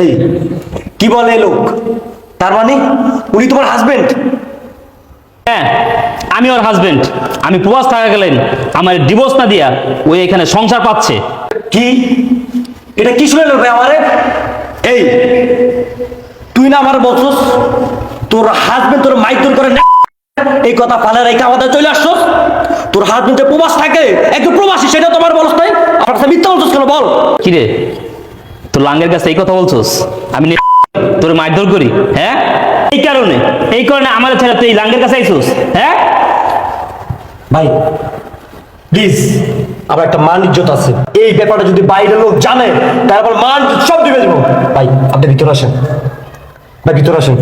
এই কি বলে লোক? তার মানে? উনি তোমার হাজবেন্ড হ্যাঁ আমি ওর হাজবেন্ড আমি প্রবাস থাকা গেলেন আমার ডিভোর্স না দিয়া ওই এখানে সংসার পাচ্ছে। কি? এটা কি শুনে ভাই আমারে? এই তুই না আমার বলছস তোর হাজবেন্ড তোর মাইক করে না। এই কথা ফালে রেখে আমাদের চলে আসছস? তোর হাজবেন্ড প্রবাস থাকে একটু প্রবাসী সেটা তোমার বলছ নাই। আমার কাছে মিথ্যা বলছস কেন? বল। কিরে তোর লাঙ্গের কাছে এই কথা বলছস? আমি তোর মারধর করি হ্যাঁ? এই কারণে এই কারণে আমার ছেলে, তুই লাঙ্গের কাছে আইসুস হ্যাঁ? ভাই প্লিজ আমার একটা মান ইজ্জত আছে। এই ব্যাপারটা যদি বাইরের লোক জানে তারপর মান সব দিবে দেবো ভাই, আপনি ভিতরে আসেন। ভাই, ভিতরে আসেন।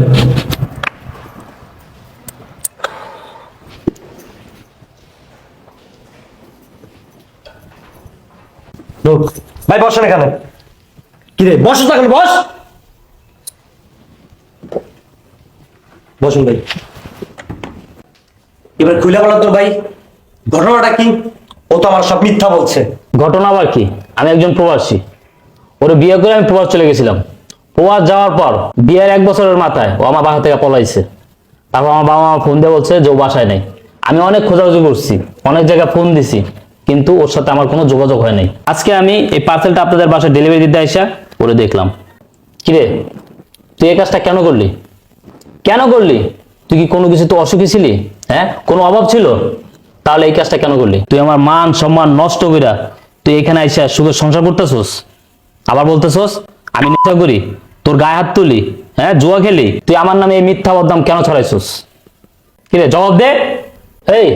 ভাই, বসেন এখানে। কি রে বস এখন বস। বসুন ভাই। এবার খুলে বলো তো ভাই, ঘটনাটা কি? ও তো আমার সব মিথ্যা বলছে। ঘটনা আবার কি? আমি একজন প্রবাসী। ওরে বিয়ে করে আমি প্রবাস চলে গেছিলাম। প্রবাস যাওয়ার পর বিয়ের এক বছরের মাথায় ও আমার বাসা থেকে পলাইছে। তারপর আমার বাবা মা ফোন দিয়ে বলছে যে ও বাসায় নেই। আমি অনেক খোঁজাখুঁজি করছি, অনেক জায়গায় ফোন দিছি, কিন্তু ওর সাথে আমার কোনো যোগাযোগ হয় নাই। আজকে আমি এই পার্সেলটা আপনাদের বাসায় ডেলিভারি দিতে আসা করে দেখলাম। কিরে, তুই এই কাজটা কেন করলি? কেন করলি? তুই কি কোনো কিছু তো অসুখী ছিলি? হ্যাঁ? কোনো অভাব ছিল? তাহলে এই কাজটা কেন করলি? তুই আমার মান, সম্মান নষ্ট কইরা তুই এখানে আইসা সুখের সংসার করতেছোস? আবার বলতেছোস, আমি নেশা করি, তোর গায়ে হাত তুলি হ্যাঁ জুয়া খেলি, তুই আমার নামে এই মিথ্যা বদনাম কেন ছড়াইছোস? কিরে, জবাব দে! এই